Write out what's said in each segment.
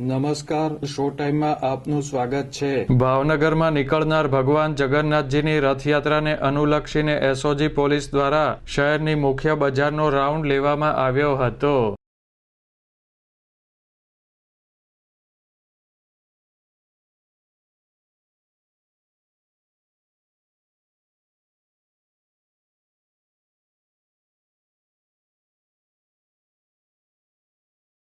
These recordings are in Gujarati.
નમસ્કાર, શો ટાઈમમાં આપનું સ્વાગત છે. ભાવનગરમાં નીકળનાર ભગવાન જગન્નાથજીની રથયાત્રાને અનુલક્ષીને એસઓજી પોલીસ દ્વારા શહેરની મુખ્ય બજારનો રાઉન્ડ લેવામાં આવ્યો હતો.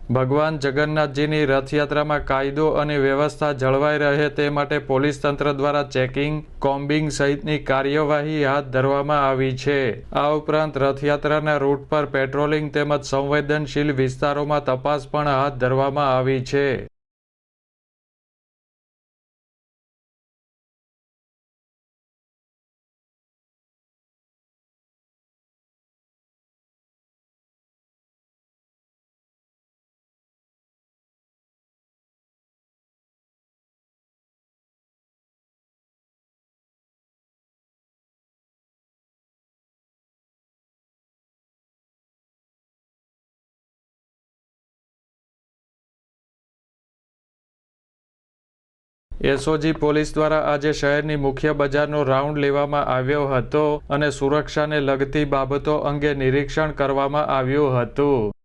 ભગવાન જગન્નાથજીની રથયાત્રામાં કાયદો અને વ્યવસ્થા જળવાઈ રહે તે માટે પોલીસ તંત્ર દ્વારા ચેકિંગ, કોમ્બિંગ સહિતની કાર્યવાહી હાથ ધરવામાં આવી છે. આ ઉપરાંત રથયાત્રાના રૂટ પર પેટ્રોલિંગ તેમજ સંવેદનશીલ વિસ્તારોમાં તપાસ પણ હાથ ધરવામાં આવી છે. એસઓજી પોલીસ દ્વારા આજે શહેરની મુખ્ય બજારનો રાઉન્ડ લેવામાં આવ્યો હતો અને સુરક્ષાને લગતી બાબતો અંગે નિરીક્ષણ કરવામાં આવ્યું હતું.